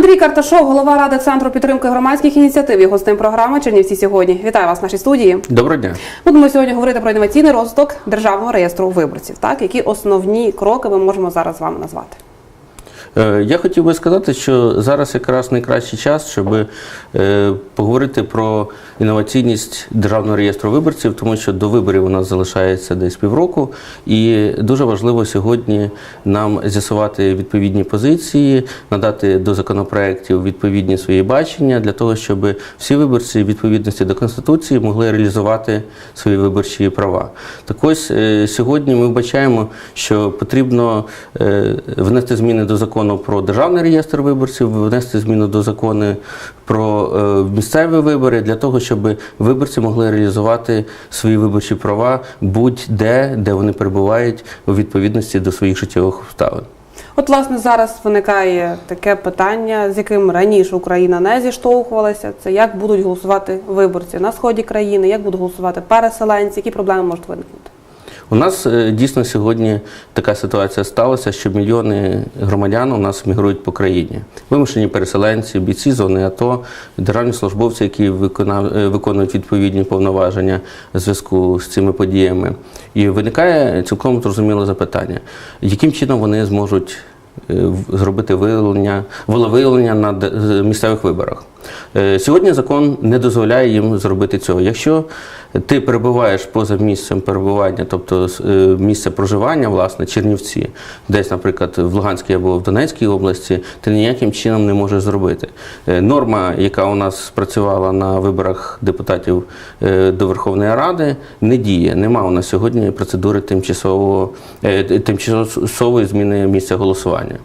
Андрій Карташов, голова ради центру підтримки громадських ініціатив і гостем програми Чернівці сьогодні. Вітаю вас в нашій студії. Доброго дня. Будемо сьогодні говорити про інноваційний розвиток державного реєстру виборців. Так, які основні кроки ми можемо зараз з вами назвати? Е, Я хотів би сказати, що зараз якраз найкращий час, щоб е, поговорити про інноваційність державного реєстру виборців, тому що до виборів у нас залишається десь півроку, і дуже важливо сьогодні нам з'ясувати відповідні позиції, надати до законопроєктів відповідні свої бачення для того, щоб всі виборці в відповідності до конституції могли реалізувати свої виборчі права. Так ось е, сьогодні ми вбачаємо, що потрібно внести зміни до закону про державний реєстр виборців, внести зміни до закону про е, місцеві вибори для того, щоб виборці могли реалізувати свої виборчі права будь-де, де вони перебувають у відповідності до своїх життєвих обставин. От, власне, зараз виникає таке питання, з яким раніше Україна не зіштовхувалася. Це як будуть голосувати виборці на сході країни, як будуть голосувати переселенці, які проблеми можуть виникнути. У нас е, дійсно сьогодні така ситуація сталася, що мільйони громадян у нас мігрують по країні. Вимушені переселенці, бійці зони АТО, державні службовці, які е, виконують відповідні повноваження в зв'язку з цими подіями. І виникає цілком зрозуміле запитання, яким чином вони зможуть е, зробити виявлення, волевиявлення на місцевих виборах. Е, Сьогодні закон не дозволяє їм зробити цього. Якщо ти перебуваєш поза місцем перебування, тобто е, місце проживання, власне, Чернівці, десь, наприклад, в Луганській або в Донецькій області, ти ніяким чином не можеш зробити. Е, Норма, яка у нас спрацювала на виборах депутатів до Верховної Ради, не діє. Нема у нас сьогодні процедури тимчасової зміни місця голосування.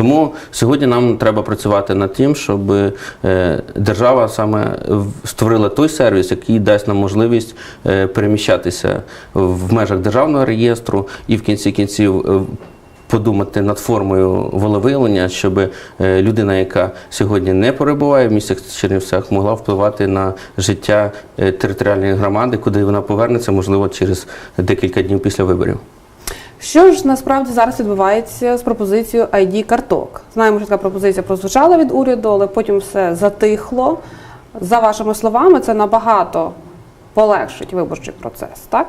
Тому сьогодні нам треба працювати над тим, щоб е, держава саме створила той сервіс, який дасть нам можливість е, переміщатися в межах державного реєстру і в кінці кінців. е, Подумати над формою волевиявлення, щоб людина, яка сьогодні не перебуває в містах Чернівцях, могла впливати на життя територіальної громади, куди вона повернеться, можливо, через декілька днів після виборів. Що ж насправді зараз відбувається з пропозицією id карток? Знаємо, що така пропозиція прозвучала від уряду, але потім все затихло. За вашими словами, це набагато полегшить виборчий процес, так?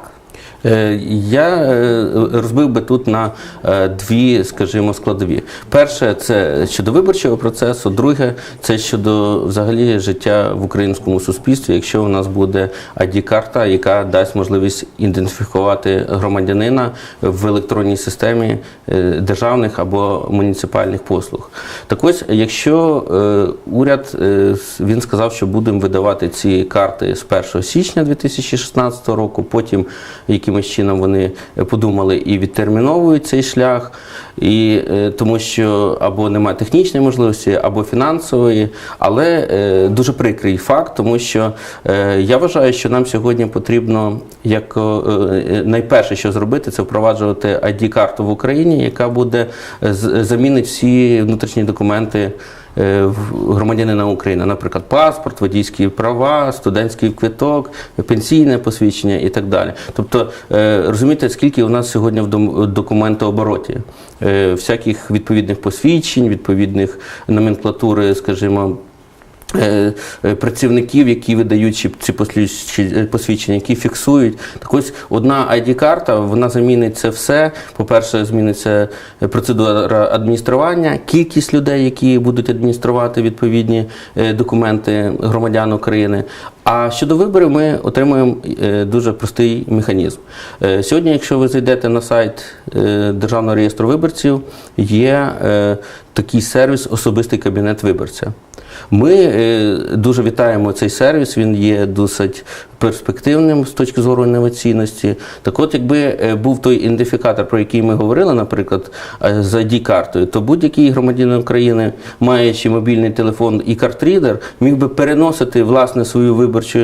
Е, Я е, розбив би тут на е, дві, скажімо, складові. Перше це щодо виборчого процесу, друге це щодо взагалі життя в українському суспільстві, якщо у нас буде ID-карта, яка дасть можливість ідентифікувати громадянина в електронній системі державних або муніципальних послуг. Так ось, якщо уряд він сказав, що будемо видавати ці карти з 1 січня 2016 року, потім якимось чином вони подумали і відтерміновують цей шлях, і е, тому що або немає технічної можливості, або фінансової, але е, дуже прикрий факт, тому що е, я вважаю, що нам сьогодні потрібно як найперше, що зробити, це впроваджувати ID-карту в Україні, яка буде замінить всі внутрішні документи громадянина України, наприклад, паспорт, водійські права, студентський квиток, пенсійне посвідчення і так далі. Тобто, е, розумієте, скільки у нас сьогодні в документообороті е, всяких відповідних посвідчень, відповідних номенклатури, скажімо. Е, е, Працівників, які видають ці- ці посвідчення, які фіксують. Так ось одна ID-карта, вона замінить це все. По-перше, зміниться процедура адміністрування, кількість людей, які будуть адмініструвати відповідні е, документи громадян України. А щодо виборів, ми отримуємо е, дуже простий механізм. Е, Сьогодні, якщо ви зайдете на сайт е, Державного реєстру виборців, є е, такий сервіс Особистий кабінет виборця. Ми е, дуже вітаємо цей сервіс, він є досить перспективним з точки зору інноваційності. Так от, якби е, був той ідентифікатор, про який ми говорили, наприклад, е, з ID-картою, то будь-який громадянин України, маючи мобільний телефон і картрідер, міг би переносити власне свою виборчу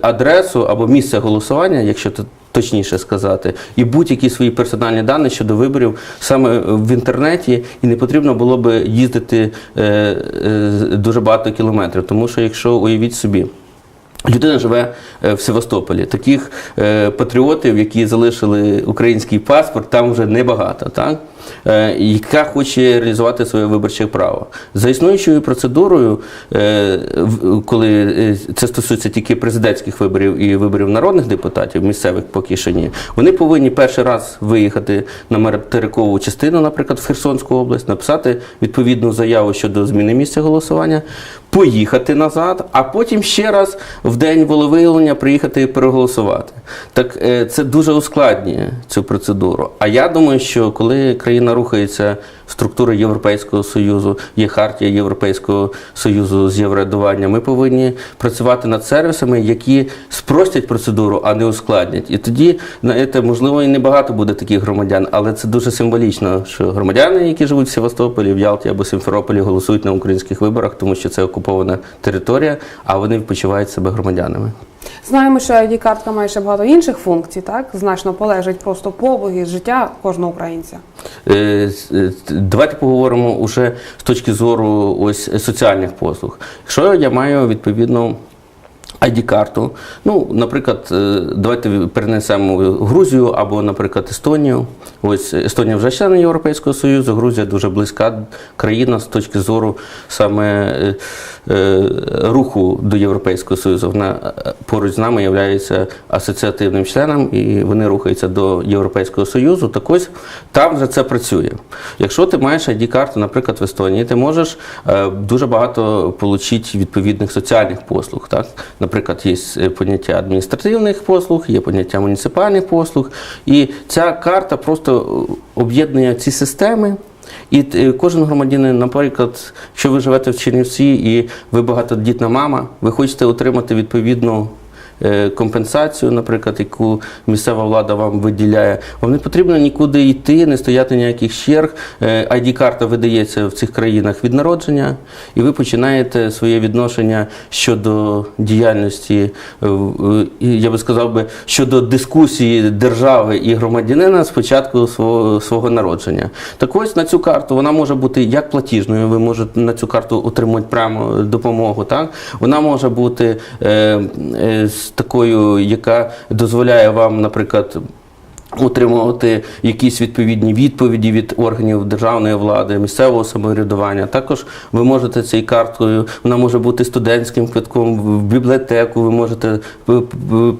адресу або місце голосування, якщо точніше сказати, і будь-які свої персональні дані щодо виборів саме в інтернеті, і не потрібно було би їздити е, е, дуже багато кілометрів. Тому що якщо уявіть собі. Людина живе е, в Севастополі. Таких е, патріотів, які залишили український паспорт, там вже небагато. Так? е, яка хоче реалізувати своє виборче право. За існуючою процедурою, коли це стосується тільки президентських виборів і виборів народних депутатів, місцевих поки що ні, вони повинні перший раз виїхати на материкову частину, наприклад, в Херсонську область, написати відповідну заяву щодо зміни місця голосування, поїхати назад, а потім ще раз в день волевиявлення приїхати і переголосувати. Так е, це дуже ускладнює цю процедуру. А я думаю, що коли країна рухається структури Європейського Союзу, є хартія Європейського Союзу з єврорадування, ми повинні працювати над сервісами, які спростять процедуру, а не ускладнять. І тоді, знаєте, можливо, і небагато буде таких громадян, але це дуже символічно, що громадяни, які живуть в Севастополі, в Ялті або Симферополі, голосують на українських виборах, тому що це окупована територія, а вони відпочивають себе громадянами. Знаємо, що id картка має ще багато інших функцій, так значно полежить просто побуги життя кожного українця. Е, е, Давайте поговоримо уже з точки зору ось соціальних послуг. Що я маю відповідну ID-карту, ну, наприклад, е, давайте перенесемо Грузію або, наприклад, Естонію. Ось Естонія вже член Європейського Союзу, Грузія дуже близька країна з точки зору саме е, е, руху до Європейського Союзу. Вона е, поруч з нами є асоціативним членом і вони рухаються до Європейського Союзу. Так ось там вже це працює. Якщо ти маєш ID-карту, наприклад, в Естонії, ти можеш е, дуже багато отримати відповідних соціальних послуг. Так? Наприклад, є е, поняття адміністративних послуг, є поняття муніципальних послуг, і ця карта просто е, об'єднує ці системи. І е, кожен громадянин, наприклад, якщо ви живете в Чернівці і ви багатодітна мама, ви хочете отримати відповідну компенсацію, наприклад, яку місцева влада вам виділяє, вам не потрібно нікуди йти, не стояти ніяких черг. Е, ID-карта видається в цих країнах від народження, і ви починаєте своє відношення щодо діяльності, е, я би сказав би, щодо дискусії держави і громадянина з початку свого, свого народження. Так ось на цю карту вона може бути як платіжною, ви можете на цю карту отримати прямо допомогу. Так? Вона може бути е, е, такою, яка дозволяє вам, наприклад, Отримувати якісь відповідні відповіді від органів державної влади, місцевого самоврядування. Також ви можете цією карткою, вона може бути студентським квитком в бібліотеку, ви можете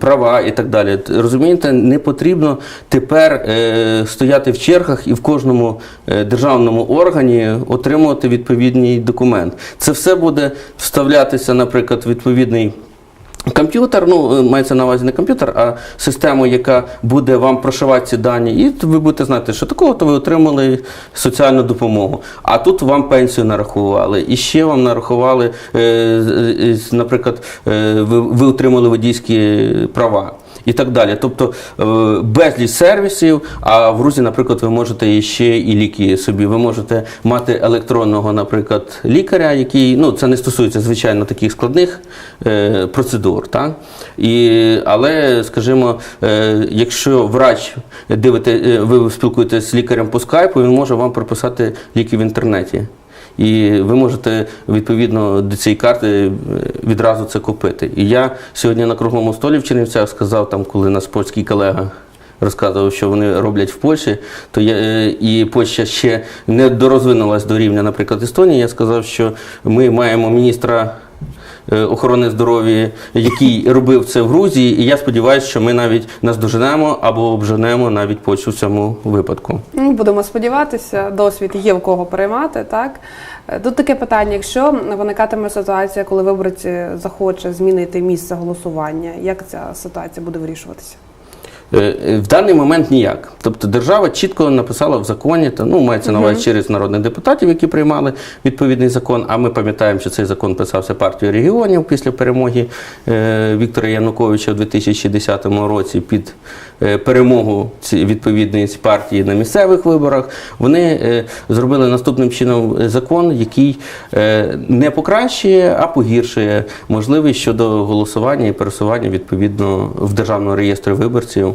права і так далі. Розумієте, не потрібно тепер е, стояти в чергах і в кожному е, державному органі отримувати відповідний документ. Це все буде вставлятися, наприклад, відповідний. Комп'ютер, ну мається на увазі не комп'ютер, а систему, яка буде вам прошивати ці дані, і ви будете знати, що такого то ви отримали соціальну допомогу. А тут вам пенсію нарахували, і ще вам нарахували, е, наприклад, е, ви отримали водійські права. І так далі. Тобто е, безліч сервісів, а в Грузії, наприклад, ви можете ще і ліки собі. Ви можете мати електронного, наприклад, лікаря, який, ну це не стосується, звичайно, таких складних е, процедур. Так? І, але, скажімо, е, якщо врач дивите, ви спілкуєтеся з лікарем по скайпу, він може вам прописати ліки в інтернеті. І ви можете відповідно до цієї карти е, відразу це купити. І я сьогодні на круглому столі в Чернівцях сказав, там, коли наш польський колега розказував, що вони роблять в Польщі, то я, е, і Польща ще не дорозвинулась до рівня, наприклад, Естонії. Я сказав, що ми маємо міністра. Е, Охорони здоров'я, який робив це в Грузії, і я сподіваюся, що ми навіть наздоженемо або обженемо навіть по цьому випадку. Ну, Будемо сподіватися, досвід є в кого переймати. Так Е, тут таке питання: якщо виникатиме ситуація, коли виборець захоче змінити місце голосування, як ця ситуація буде вирішуватися? Е, е, В даний момент ніяк. Тобто держава чітко написала в законі, та ну мається на увазі через народних депутатів, які приймали відповідний закон. А ми пам'ятаємо, що цей закон писався партією регіонів після перемоги е, Віктора Януковича у 2010 році під е, перемогу відповідної партії на місцевих виборах. Вони е, зробили наступним чином е, закон, який е, не покращує, а погіршує можливість щодо голосування і пересування відповідно в державному реєстрі виборців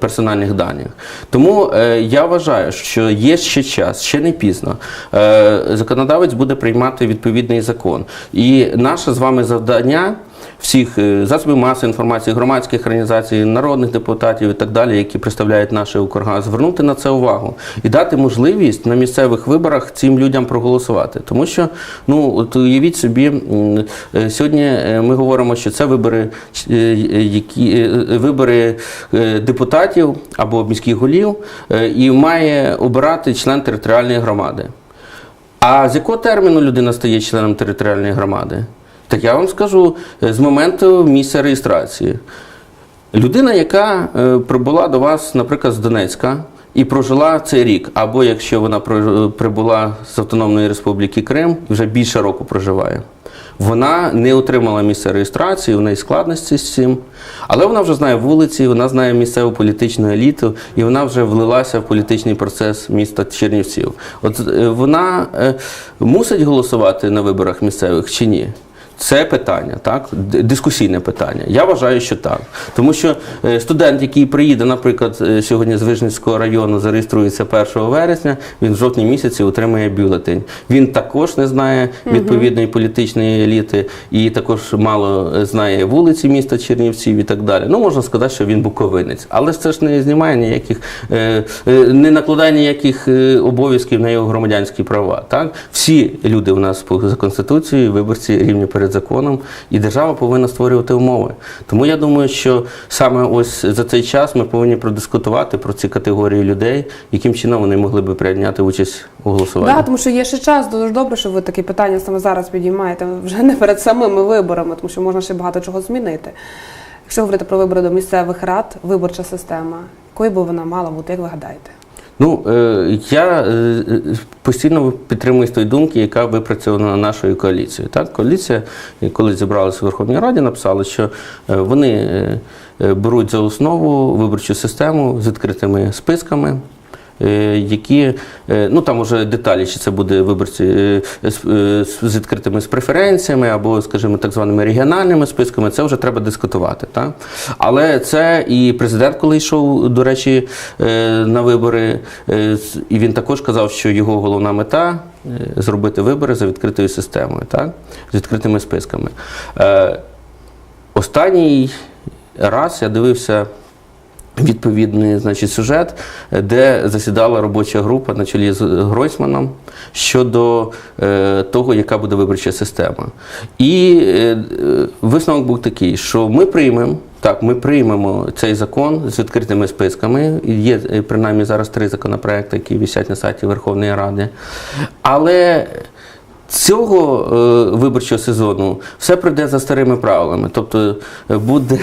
персональних даних. Тому е, я вважаю, що є ще час, ще не пізно. Е, Законодавець буде приймати відповідний закон. І наше з вами завдання. Всіх е, засобів масової інформації, громадських організацій, народних депутатів і так далі, які представляють наші округа, звернути на це увагу і дати можливість на місцевих виборах цим людям проголосувати. Тому що, ну от уявіть собі, е, сьогодні е, ми говоримо, що це вибори, які вибори депутатів або міських голів, і має обирати член територіальної громади. А з якого терміну людина стає членом територіальної громади? Так я вам скажу е, з моменту місця реєстрації. Людина, яка е, прибула до вас, наприклад, з Донецька і прожила цей рік, або якщо вона прибула з Автономної Республіки Крим вже більше року проживає, вона не отримала місце реєстрації, у неї складності з цим, але вона вже знає вулиці, вона знає місцеву політичну еліту, і вона вже влилася в політичний процес міста Чернівців. От е, вона е, мусить голосувати на виборах місцевих чи ні? Це питання, так дискусійне питання. Я вважаю, що так. Тому що е, студент, який приїде, наприклад, е, сьогодні з Вижницького району, зареєструється 1 вересня, він в жовтні місяці отримає бюлетень. Він також не знає відповідної політичної еліти і також мало е, знає вулиці міста Чернівців і так далі. Ну можна сказати, що він буковинець, але це ж не знімає ніяких, не накладає ніяких обов'язків на його громадянські права. Так всі люди у нас по за конституцією, виборці рівні перед законом, і держава повинна створювати умови. Тому я думаю, що саме ось за цей час ми повинні продискутувати про ці категорії людей, яким чином вони могли би прийняти участь у голосуванні. Да, тому що є ще час, дуже добре, що ви такі питання саме зараз підіймаєте, вже не перед самими виборами, тому що можна ще багато чого змінити. Якщо говорити про вибори до місцевих рад, виборча система, якою би вона мала бути, як ви гадаєте? Ну, е, я е, постійно підтримую з тої думки, яка випрацьована нашою коаліцією. Так, коаліція, е, коли зібралася у Верховній Раді, написала, що вони беруть за основу виборчу систему з відкритими списками. Е, Які е, ну там уже деталі, чи це буде виборці е, з, відкритими з преференціями або, скажімо, так званими регіональними списками, це вже треба дискутувати. Так? Але це і президент, коли йшов, до речі, на вибори, і він також казав, що його головна мета зробити вибори за відкритою системою, так? з відкритими списками. Е, Останній раз я дивився відповідний значить, сюжет, е, де засідала робоча група на чолі з Гройсманом щодо е, того, яка буде виборча система. І е, е, висновок був такий, що ми приймемо. Так, ми приймемо цей закон з відкритими списками. Є е, принаймні зараз три законопроекти, які висять на сайті Верховної Ради. Але цього е, виборчого сезону все пройде за старими правилами. Тобто е, буде,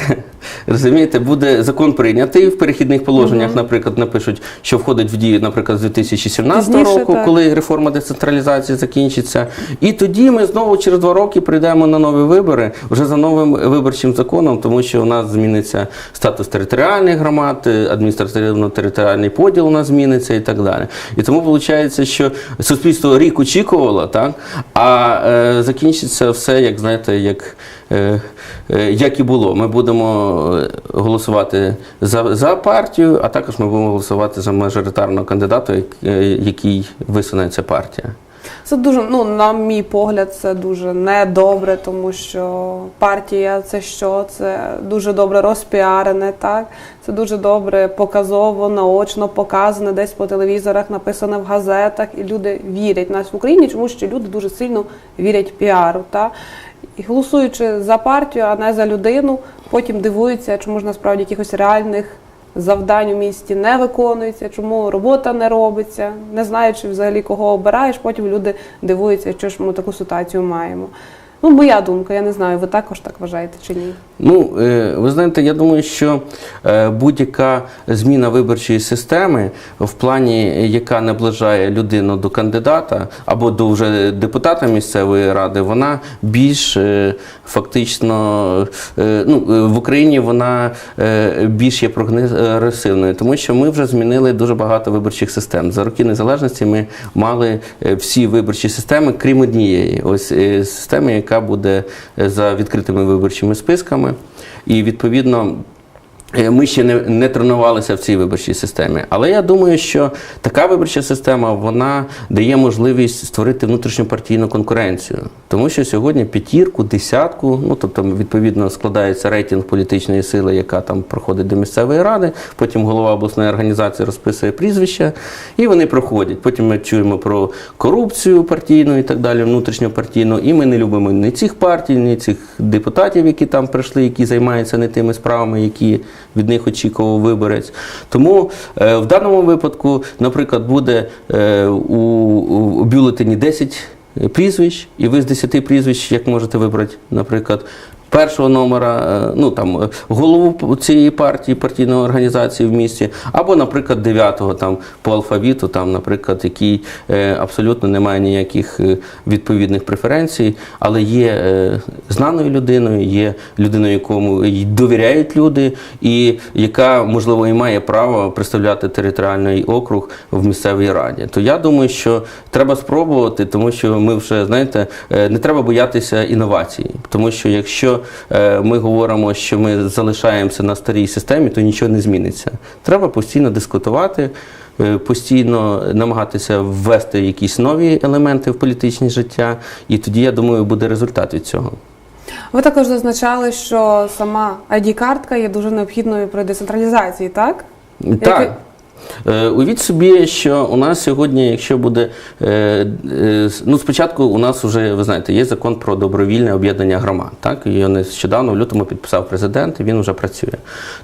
розумієте, буде закон прийнятий в перехідних положеннях, наприклад, напишуть, що входить в дію, наприклад, з 2017 Пізніше, року, так. коли реформа децентралізації закінчиться. І тоді ми знову через два роки прийдемо на нові вибори вже за новим виборчим законом, тому що у нас зміниться статус територіальних громад, е, адміністративно-територіальний поділ у нас зміниться і так далі. І тому виходить, що суспільство рік очікувало, так, а е, закінчиться все, як знаєте, як. Е, е, Як і було, ми будемо е, голосувати за, за партію, а також ми будемо голосувати за мажоритарного кандидата, як- який висуне ця партія. Це дуже, ну, на мій погляд, це дуже недобре, тому що партія це що? Це дуже добре розпіарене, так? Це дуже добре показово, наочно показане, десь по телевізорах, написане в газетах, і люди вірять нас в Україні, тому що люди дуже сильно вірять піару. Так? Голосуючи за партію, а не за людину, потім дивуються, чому ж насправді якихось реальних завдань у місті не виконується, чому робота не робиться, не знаючи взагалі кого обираєш, потім люди дивуються, що ж ми таку ситуацію маємо. Ну, моя думка, я не знаю, ви також так вважаєте чи ні? Ну, е, ви знаєте, я думаю, що е, будь-яка зміна виборчої системи, в плані, яка наближає людину до кандидата або до вже депутата місцевої ради, вона більш е, фактично ну, в Україні вона більш є прогресивною, тому що ми вже змінили дуже багато виборчих систем. За роки незалежності ми мали всі виборчі системи, крім однієї. Ось системи, яка буде е, за відкритими виборчими списками. І відповідно Ми ще не, не тренувалися в цій виборчій системі. Але я думаю, що така виборча система вона дає можливість створити внутрішньопартійну конкуренцію. Тому що сьогодні п'ятірку, десятку, ну тобто, відповідно, складається рейтинг політичної сили, яка там проходить до місцевої ради. Потім голова обласної організації розписує прізвища, і вони проходять. Потім ми чуємо про корупцію партійну і так далі, внутрішньопартійну. І ми не любимо ні цих партій, ні цих депутатів, які там прийшли, які займаються не тими справами, які від них очікував виборець. Тому е, в даному випадку, наприклад, буде е, у, у бюлетені 10 прізвищ, і ви з 10 прізвищ, як можете вибрати, наприклад, першого номера, е, ну там е, голову цієї партії, партійної організації в місті, або, наприклад, дев'ятого там по алфавіту, там, наприклад, який е, абсолютно не має ніяких відповідних преференцій, але є знаною людиною, є людиною, якому довіряють люди, і яка можливо і має право представляти територіальний округ в місцевій раді. То я думаю, що треба спробувати, тому що ми вже знаєте, не треба боятися інновацій, тому що якщо ми говоримо, що ми залишаємося на старій системі, то нічого не зміниться. Треба постійно дискутувати. е, Постійно намагатися ввести якісь нові елементи в політичне життя, і тоді я думаю, буде результат від цього. Ви також зазначали, що сама ID-картка є дуже необхідною при децентралізації, так? Так. Е, Уявіть собі, що у нас сьогодні, якщо буде е, е, ну спочатку, у нас вже ви знаєте, є закон про добровільне об'єднання громад. Так його нещодавно в лютому підписав президент, і він вже працює.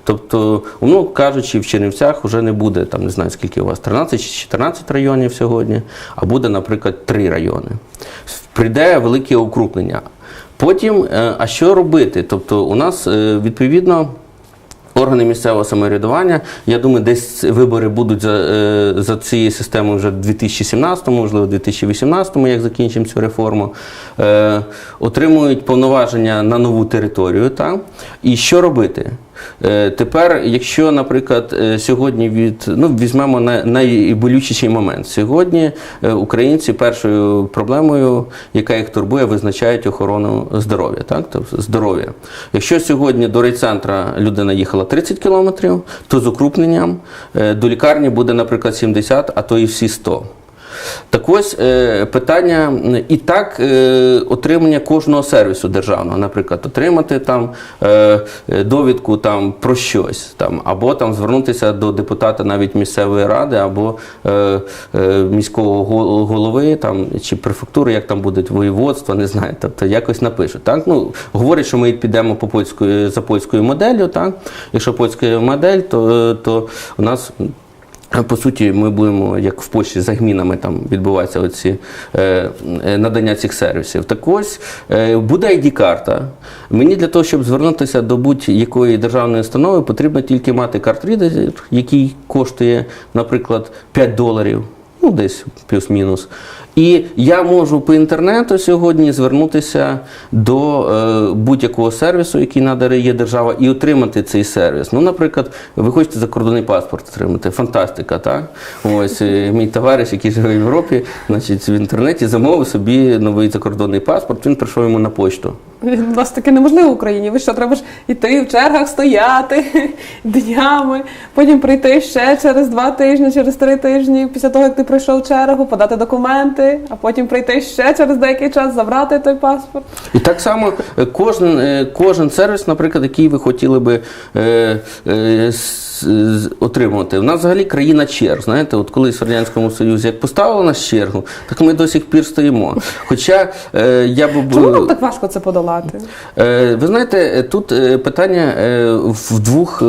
Тобто, умовно кажучи, в Чернівцях вже не буде там, не знаю скільки у вас 13 чи 14 районів сьогодні, а буде, наприклад, 3 райони. Прийде велике укрупнення. Потім, а що робити? Тобто, у нас відповідно. Органи місцевого самоврядування, я думаю, десь вибори будуть за, е, за цією системою вже в 2017, можливо, в 2018, як закінчимо цю реформу, е, отримують повноваження на нову територію. Так? І що робити? Е, Тепер, якщо, наприклад, е, сьогодні від ну візьмемо на- найболючіший момент. Сьогодні е, українці першою проблемою, яка їх турбує, визначають охорону здоров'я. Так, тобто здоров'я. Якщо сьогодні до райцентра людина їхала 30 кілометрів, то з укрупненням до лікарні буде, наприклад, 70, а то і всі 100. Так ось е, питання і так е, отримання кожного сервісу державного, наприклад, отримати там е, довідку там про щось, там або там звернутися до депутата навіть місцевої ради, або міського голови там чи префектури, як там будуть воєводства, не знаю. Тобто якось напишуть. Так ну говорять, що ми підемо по польською за польською моделлю. Так, якщо польська модель, то, то у нас. По суті, ми будемо, як в Польщі, за гмінами там відбуваються оці е, е, надання цих сервісів. Так ось е, буде ID-карта. Мені для того, щоб звернутися до будь-якої державної установи, потрібно тільки мати картрідер, який коштує, наприклад, 5 доларів, ну десь плюс-мінус. І я можу по інтернету сьогодні звернутися до е, будь-якого сервісу, який надає держава, і отримати цей сервіс. Ну, наприклад, ви хочете закордонний паспорт отримати. Фантастика, так? Ось е, мій товариш, який живе в Європі, значить, в інтернеті замовив собі новий закордонний паспорт, він прийшов йому на почту. У нас таке неможливо в Україні. Ви що, треба ж іти в чергах стояти днями, потім прийти ще через два тижні, через три тижні, після того, як ти пройшов чергу, подати документи, а потім прийти ще через деякий час, забрати той паспорт. І так само е, кожен, е, кожен сервіс, наприклад, який ви хотіли би е, е, отримувати. У нас взагалі країна черг. Знаєте, от колись в Радянському Союзі як поставили нас чергу, так ми до сих пір стоїмо. Хоча е, я би Чому нам так важко це подолати? Е, Ви знаєте, е, тут питання в двох.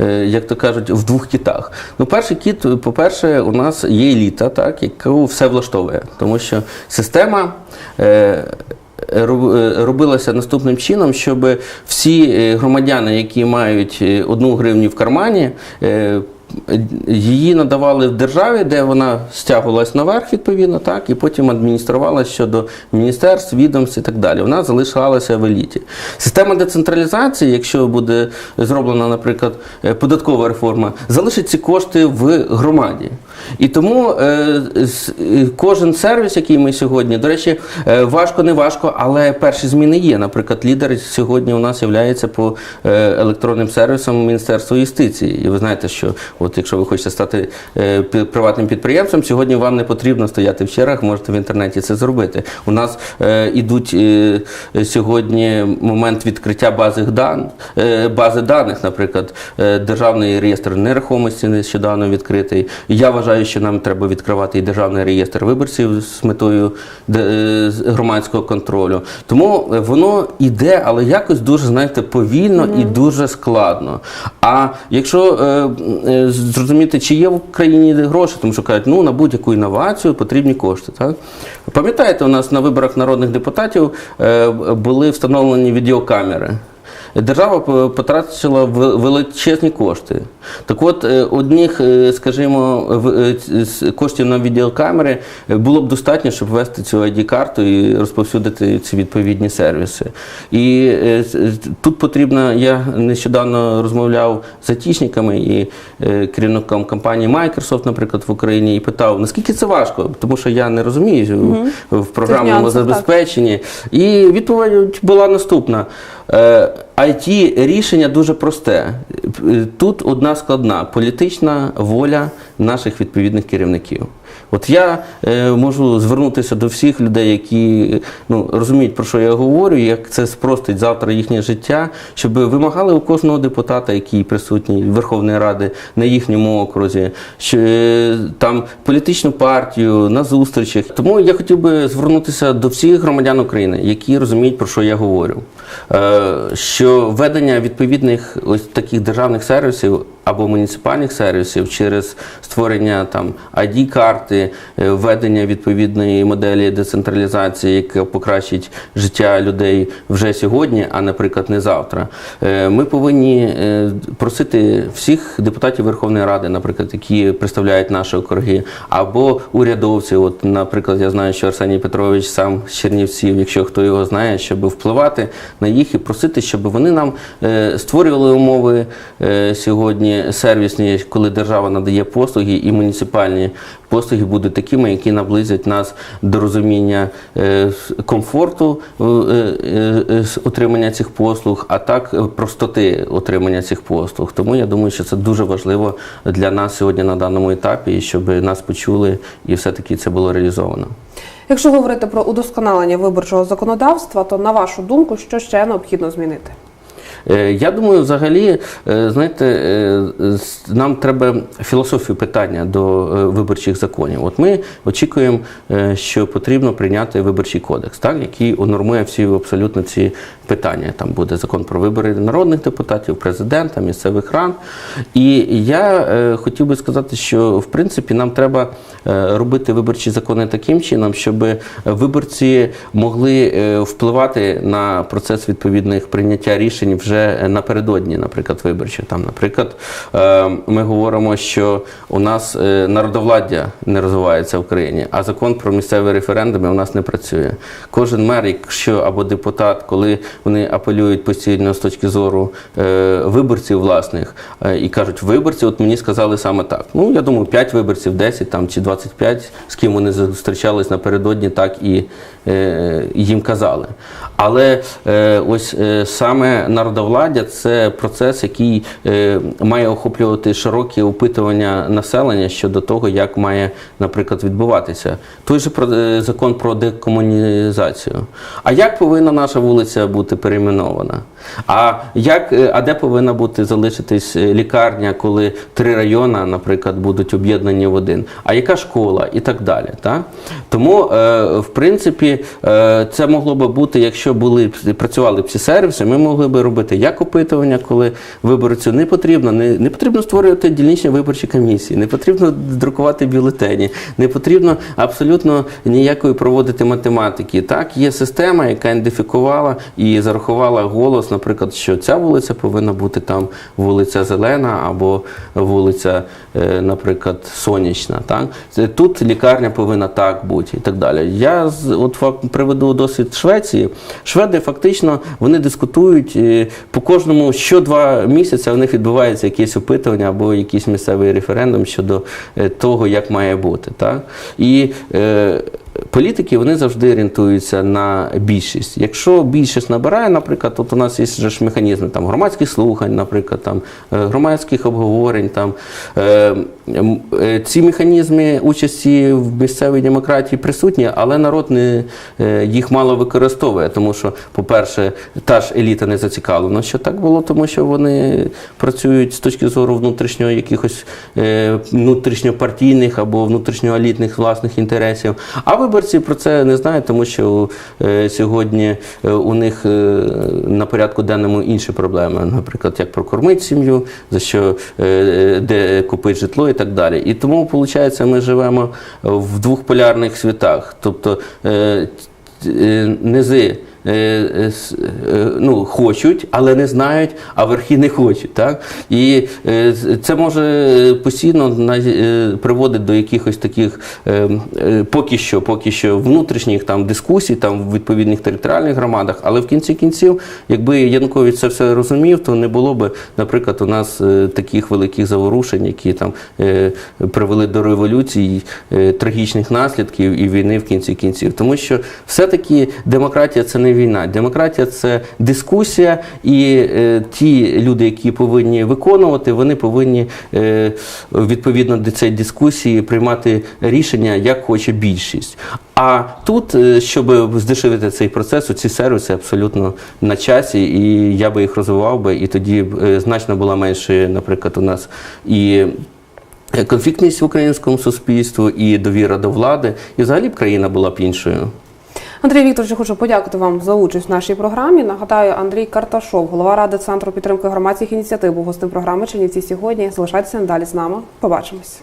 Е, Як то кажуть, в двох кітах. Ну, перший кіт, по-перше, у нас є еліта, так, яку все влаштовує, тому що система е, е, робилася наступним чином, щоб всі громадяни, які мають одну гривню в кармані, Її надавали в державі, де вона стягувалась наверх, відповідно, так, і потім адмініструвалася щодо міністерств, відомств і так далі. Вона залишалася в еліті. Система децентралізації, якщо буде зроблена, наприклад, е, податкова реформа, залишить ці кошти в громаді. І тому е, е, кожен сервіс, який ми сьогодні, до речі, е, важко не важко, але перші зміни є. Наприклад, лідер сьогодні у нас є по електронним сервісам Міністерства юстиції. І ви знаєте, що от якщо ви хочете стати приватним підприємцем, сьогодні вам не потрібно стояти в чергах, можете в інтернеті це зробити. У нас ідуть сьогодні момент відкриття бази дан, бази даних, наприклад, державний реєстр нерухомості нещодавно відкритий. Я вважаю, що нам треба відкривати і державний реєстр виборців з метою е, громадського контролю. Тому е, воно іде, але якось дуже знаєте повільно і дуже складно. А якщо е, е, зрозуміти, чи є в Україні гроші, тому що кажуть, ну на будь-яку інновацію потрібні кошти. Так? Пам'ятаєте, у нас на виборах народних депутатів е, були встановлені відеокамери. Держава потратила ве- величезні кошти. Так от, е, одних, е, скажімо, е, коштів на відеокамери було б достатньо, щоб ввести цю ID-карту і розповсюдити ці відповідні сервіси. І тут потрібно, я нещодавно розмовляв з айтішниками і керівником компанії Microsoft, наприклад, в Україні, і питав, наскільки це важко, тому що я не розумію в- в програмному забезпеченні. І відповідь була наступна. Е, it рішення дуже просте. Е, Тут одна складна політична воля наших відповідних керівників. От я е, можу звернутися до всіх людей, які ну, розуміють, про що я говорю, як це спростить завтра їхнє життя, щоб вимагали у кожного депутата, який присутній Верховної Ради на їхньому окрузі, що е, там політичну партію на зустрічах. Тому я хотів би звернутися до всіх громадян України, які розуміють, про що я говорю. Е, Що введення відповідних ось таких державних сервісів або муніципальних сервісів через створення там ID-карти, е, введення відповідної моделі децентралізації, яка покращить життя людей вже сьогодні, а наприклад, не завтра. Е, Ми повинні е, просити всіх депутатів Верховної Ради, наприклад, які представляють наші округи, або урядовців. От, наприклад, я знаю, що Арсеній Петрович сам з Чернівців, якщо хто його знає, щоб впливати на їх і просити, щоб вони нам е, створювали умови е, сьогодні сервісні, коли держава надає послуги, і муніципальні послуги будуть такими, які наблизять нас до розуміння е, комфорту отримання цих послуг, а так простоти отримання цих послуг. Тому я думаю, що це дуже важливо для нас сьогодні на даному етапі, щоб нас почули і все-таки це було реалізовано. Якщо говорити про удосконалення виборчого законодавства, то на вашу думку, що ще необхідно змінити? Е, Я думаю, взагалі, е, знаєте, е, нам треба філософію питання до виборчих законів. От ми очікуємо, що потрібно прийняти виборчий кодекс, так, який унормує всі абсолютно ці питання. Там буде закон про вибори народних депутатів, президента, місцевих рад. І я хотів би сказати, що в принципі нам треба робити виборчі закони таким чином, щоб виборці могли впливати на процес відповідних прийняття рішень вже напередодні, наприклад, виборчих. Там, наприклад, е, ми говоримо, що у нас е, народовладдя не розвивається в країні, а закон про місцеві референдуми у нас не працює. Кожен мер, якщо або депутат, коли вони апелюють постійно з точки зору е, виборців власних і кажуть, виборці, от мені сказали саме так. Ну я думаю, 5 виборців, 10 там чи 25, з ким вони зустрічались напередодні, так і їм казали. Але ось саме народовладдя це процес, який е, має охоплювати широкі опитування населення щодо того, як має, наприклад, відбуватися. Той же е, закон про декомунізацію. А як повинна наша вулиця бути перейменована? А як, е, а де повинна бути залишитись лікарня, коли три райони, наприклад, будуть об'єднані в один? А яка школа і так далі? Так? Тому, в принципі, це могло би бути, якщо були працювали ці сервіси, ми могли би робити як опитування, коли виборцю не потрібно, не, не потрібно створювати дільничні виборчі комісії, не потрібно друкувати бюлетені, не потрібно абсолютно ніякої проводити математики. Так, є система, яка ідентифікувала і зарахувала голос, наприклад, що ця вулиця повинна бути там вулиця Зелена або вулиця, е, наприклад, Сонячна. Так? Тут лікарня повинна так бути і так далі. Я от приведу досвід Швеції. Шведи фактично вони дискутують, е, по кожному що два місяці у них відбувається якесь опитування або якийсь місцевий референдум щодо е, того, як має бути. Так? І е, політики вони завжди орієнтуються на більшість. Якщо більшість набирає, наприклад, от у нас є ж механізми там, громадських слухань, наприклад, там, е, громадських обговорень. Там, е, е, ці механізми участі в місцевій демократії присутні, але народ не, їх мало використовує, тому що, по-перше, та ж еліта не зацікавлена, що так було, тому що вони працюють з точки зору внутрішнього якихось внутрішньопартійних або внутрішньоелітних власних інтересів. А виборці про це не знають, тому що е, сьогодні е, у них е, на порядку денному інші проблеми, наприклад, як прокормити сім'ю, за що де купити житло і так далі. І тому, виходить, ми живемо в двох полярних світах. Тобто низи. Е, е, е, Ну, хочуть, але не знають, а верхи не хочуть. Так? І це може постійно приводить до якихось таких поки що, поки що внутрішніх там дискусій там в відповідних територіальних громадах. Але в кінці кінців, якби Янукович це все розумів, то не було б, наприклад, у нас таких великих заворушень, які там привели до революції, трагічних наслідків і війни в кінці кінців. Тому що все-таки демократія це не війна. Демократія це дискусія, і е, ті люди, які повинні виконувати, вони повинні е, відповідно до цієї дискусії приймати рішення, як хоче більшість. А тут, е, щоб здешевити цей процес, ці сервіси абсолютно на часі, і я би їх розвивав би, і тоді е, значно була менше, наприклад, у нас і. Конфліктність в українському суспільстві і довіра до влади, і взагалі б країна була б іншою. Андрій Вікторович, хочу подякувати вам за участь в нашій програмі. Нагадаю, Андрій Карташов, голова ради центру підтримки громадських ініціатив, був гостем програми Чернівці сьогодні. Залишайтеся надалі з нами. Побачимось.